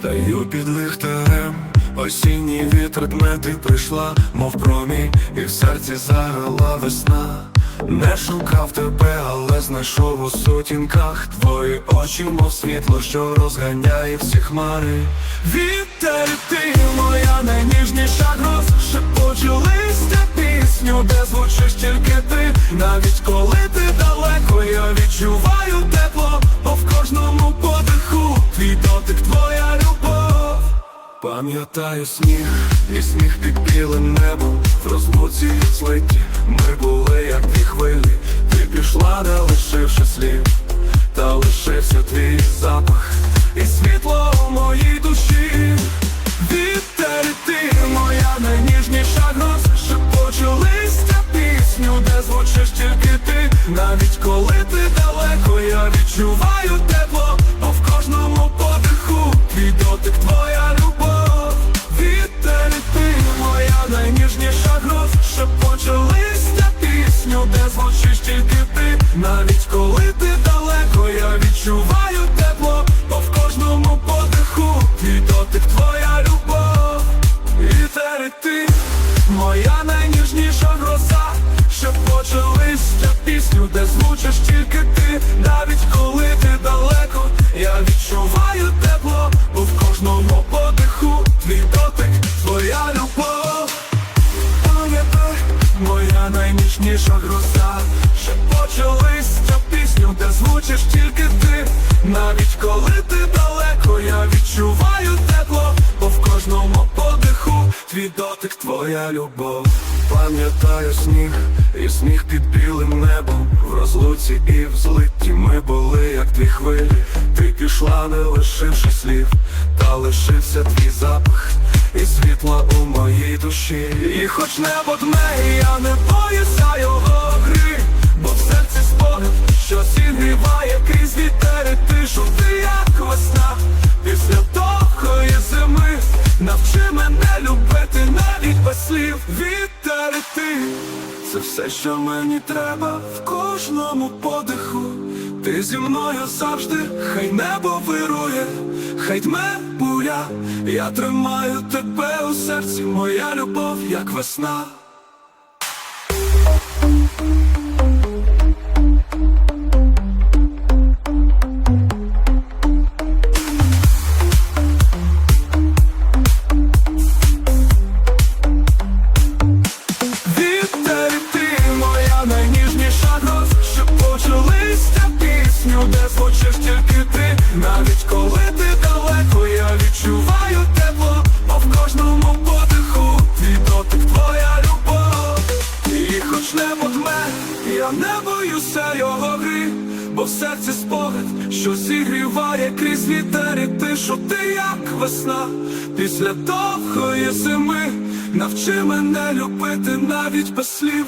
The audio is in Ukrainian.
Стаю під лихтарем, осінній вітер дме, ти прийшла, мов промінь, і в серці заграла весна. Не шукав тебе, але знайшов у сутінках Твої очі, мов світло, що розганяє всі хмари. Вітер, ти моя найніжніша гроз, шепочу листя пісню, де звучиш тільки ти, навіть коли Пам'ятаю сніг і сміх під білим небом. В розлуці злиті ми були як дві хвилі. Ти пішла, не лишивши слів Та лишився твій запах І світло у моїй душі. Вітер, ти моя найніжніша гроз Шепочу листя пісню, де звучиш тільки ти. Навіть коли ти далеко, я відчуваю тепло пісню, де звучиш тільки ти. Навіть коли ти далеко, я відчуваю тепло Бо в кожному подиху твій дотик, твоя любов. І і ти. Моя найніжніша гроза щоб листя пісню, де звучиш тільки ти. Навіть коли найніжніша гроза Шепоче листя пісню, де звучиш тільки ти. Навіть коли ти далеко, я відчуваю тепло, бо в кожному подиху твій дотик, твоя любов. Пам'ятаю сніг і сміх під білим небом. В розлуці і в злитті ми були, як дві хвилі. Ти пішла, не лишивши слів, та лишився твій запах і світла у моїй душі. І хоч небо дме, я слів Вітер ти це все, що мені треба в кожному подиху. Ти зі мною завжди, хай небо вирує, хай дме буря, я тримаю тебе у серці, моя любов, як весна. Найніжніша гроз Шепочу листя пісню, де звучиш тільки ти. Навіть коли ти далеко, я відчуваю тепло, бо в кожному подиху твій твоя любов. І хоч небо дме, я не боюся його гри Бо в серці спогад, що зігріває крізь вітер тишу ти як весна. Після довгої зими навчи мене любити навіть без слів